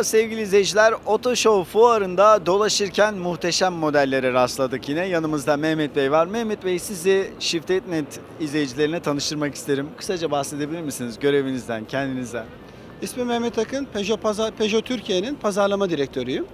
Merhaba sevgili izleyiciler. Oto Show fuarında dolaşırken muhteşem modellere rastladık yine. Yanımızda Mehmet Bey var. Mehmet Bey sizi Shift.net izleyicilerine tanıştırmak isterim. Kısaca bahsedebilir misiniz görevinizden, kendinizden? İsmim Mehmet Akın, Peugeot, Pazar, Peugeot Türkiye'nin pazarlama direktörüyüm.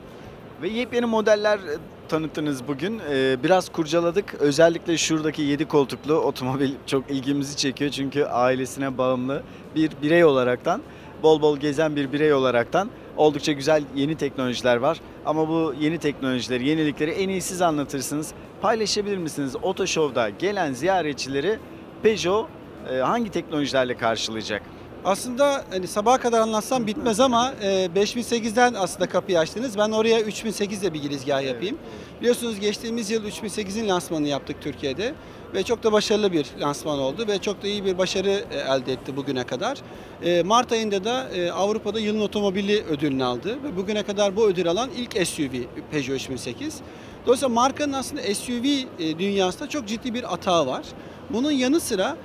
Ve yepyeni modeller tanıttınız bugün. Ee, biraz kurcaladık. Özellikle şuradaki 7 koltuklu otomobil çok ilgimizi çekiyor. Çünkü ailesine bağımlı bir birey olaraktan, bol bol gezen bir birey olaraktan oldukça güzel yeni teknolojiler var. Ama bu yeni teknolojileri, yenilikleri en iyi siz anlatırsınız. Paylaşabilir misiniz? Oto Show'da gelen ziyaretçileri Peugeot e, hangi teknolojilerle karşılayacak? Aslında hani sabaha kadar anlatsam bitmez ama e, 5008'den aslında kapıyı açtınız. Ben oraya 3008'de bir girizgah yapayım. Biliyorsunuz geçtiğimiz yıl 3008'in lansmanını yaptık Türkiye'de ve çok da başarılı bir lansman oldu ve çok da iyi bir başarı e, elde etti bugüne kadar. E, Mart ayında da e, Avrupa'da yılın otomobili ödülünü aldı ve bugüne kadar bu ödül alan ilk SUV Peugeot 3008. Dolayısıyla markanın aslında SUV dünyasında çok ciddi bir atağı var. Bunun yanı sıra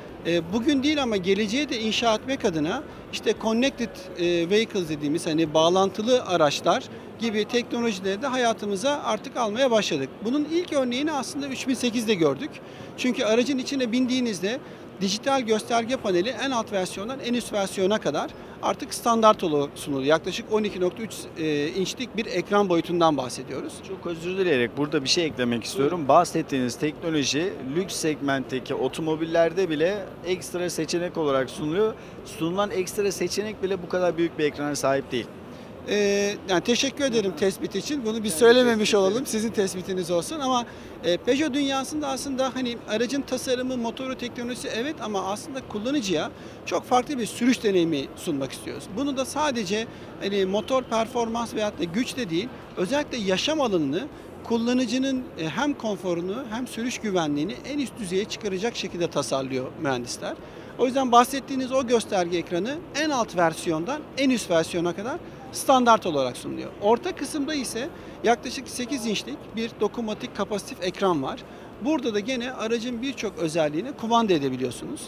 bugün değil ama geleceğe de inşa etmek adına işte connected e, vehicles dediğimiz hani bağlantılı araçlar gibi teknolojileri de hayatımıza artık almaya başladık. Bunun ilk örneğini aslında 3008'de gördük. Çünkü aracın içine bindiğinizde dijital gösterge paneli en alt versiyondan en üst versiyona kadar artık standart olarak sunuluyor. Yaklaşık 12.3 e, inçlik bir ekran boyutundan bahsediyoruz. Çok özür dileyerek burada bir şey eklemek istiyorum. Bahsettiğiniz teknoloji lüks segmentteki otomobillerde bile ekstra seçenek olarak sunuluyor. Sunulan ekstra seçenek bile bu kadar büyük bir ekrana sahip değil. Ee, yani teşekkür ederim tespit için. Bunu biz söylememiş olalım. Sizin tespitiniz olsun ama e, Peugeot dünyasında aslında hani aracın tasarımı, motoru, teknolojisi evet ama aslında kullanıcıya çok farklı bir sürüş deneyimi sunmak istiyoruz. Bunu da sadece hani motor performans veyahut da güç de değil, özellikle yaşam alanını kullanıcının e, hem konforunu hem sürüş güvenliğini en üst düzeye çıkaracak şekilde tasarlıyor mühendisler. O yüzden bahsettiğiniz o gösterge ekranı en alt versiyondan en üst versiyona kadar standart olarak sunuluyor. Orta kısımda ise yaklaşık 8 inçlik bir dokunmatik kapasitif ekran var. Burada da gene aracın birçok özelliğini kumanda edebiliyorsunuz.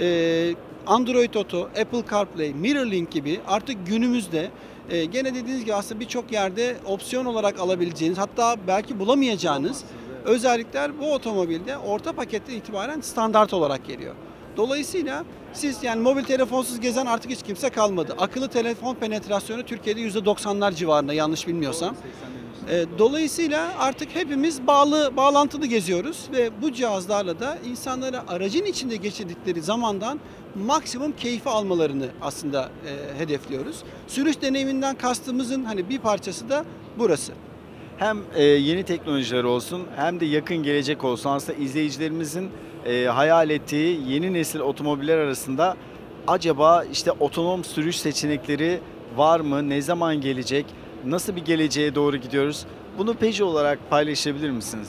Ee, Android Auto, Apple CarPlay, MirrorLink gibi artık günümüzde e, gene dediğiniz gibi aslında birçok yerde opsiyon olarak alabileceğiniz hatta belki bulamayacağınız özellikler bu otomobilde orta paketten itibaren standart olarak geliyor. Dolayısıyla siz yani mobil telefonsuz gezen artık hiç kimse kalmadı. Akıllı telefon penetrasyonu Türkiye'de %90'lar civarında yanlış bilmiyorsam. E, Dolayısıyla artık hepimiz bağlı, bağlantılı geziyoruz ve bu cihazlarla da insanlara aracın içinde geçirdikleri zamandan maksimum keyfi almalarını aslında e, hedefliyoruz. Sürüş deneyiminden kastımızın hani bir parçası da burası. Hem e, yeni teknolojiler olsun hem de yakın gelecek olsun aslında izleyicilerimizin e, hayal ettiği yeni nesil otomobiller arasında acaba işte otonom sürüş seçenekleri var mı? Ne zaman gelecek? Nasıl bir geleceğe doğru gidiyoruz? Bunu Peugeot olarak paylaşabilir misiniz?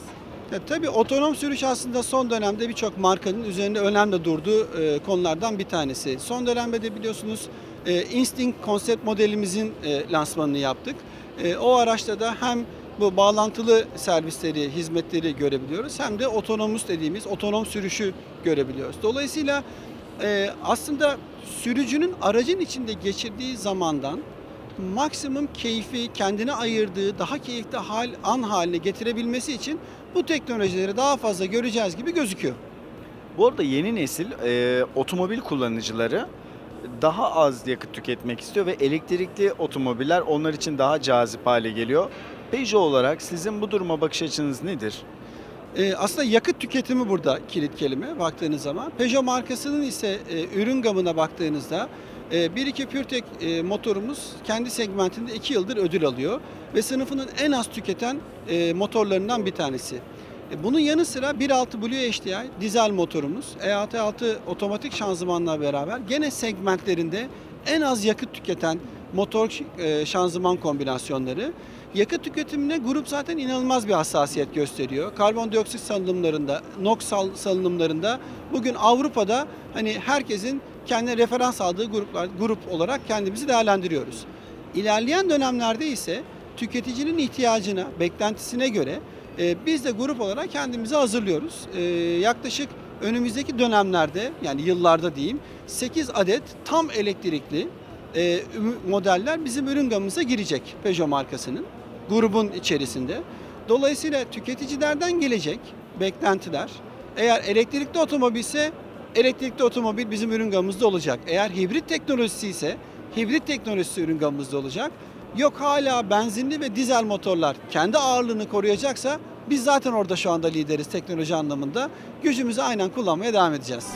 Ya, tabii otonom sürüş aslında son dönemde birçok markanın üzerinde önemli durduğu e, konulardan bir tanesi. Son dönemde de biliyorsunuz e, Instinct konsept modelimizin e, lansmanını yaptık. E, o araçta da hem bu bağlantılı servisleri, hizmetleri görebiliyoruz hem de otonomus dediğimiz otonom sürüşü görebiliyoruz. Dolayısıyla e, aslında sürücünün aracın içinde geçirdiği zamandan maksimum keyfi kendine ayırdığı daha keyifli hal an haline getirebilmesi için bu teknolojileri daha fazla göreceğiz gibi gözüküyor. Bu arada yeni nesil e, otomobil kullanıcıları daha az yakıt tüketmek istiyor ve elektrikli otomobiller onlar için daha cazip hale geliyor. Peugeot olarak sizin bu duruma bakış açınız nedir? Ee, aslında yakıt tüketimi burada kilit kelime baktığınız zaman. Peugeot markasının ise e, ürün gamına baktığınızda e, 1.2 PureTech e, motorumuz kendi segmentinde 2 yıldır ödül alıyor ve sınıfının en az tüketen e, motorlarından bir tanesi. Bunun yanı sıra 1.6 Blue HDI dizel motorumuz EAT6 otomatik şanzımanla beraber gene segmentlerinde en az yakıt tüketen motor e, şanzıman kombinasyonları. Yakıt tüketimine grup zaten inanılmaz bir hassasiyet gösteriyor. Karbondioksit salınımlarında, NOx sal- salınımlarında bugün Avrupa'da hani herkesin kendine referans aldığı gruplar grup olarak kendimizi değerlendiriyoruz. İlerleyen dönemlerde ise tüketicinin ihtiyacına, beklentisine göre e, biz de grup olarak kendimizi hazırlıyoruz. E, yaklaşık önümüzdeki dönemlerde yani yıllarda diyeyim 8 adet tam elektrikli e, modeller bizim ürün gamımıza girecek Peugeot markasının grubun içerisinde. Dolayısıyla tüketicilerden gelecek beklentiler eğer elektrikli otomobilse elektrikli otomobil bizim ürün gamımızda olacak. Eğer hibrit teknolojisi ise hibrit teknolojisi ürün gamımızda olacak. Yok hala benzinli ve dizel motorlar kendi ağırlığını koruyacaksa biz zaten orada şu anda lideriz teknoloji anlamında. Gücümüzü aynen kullanmaya devam edeceğiz.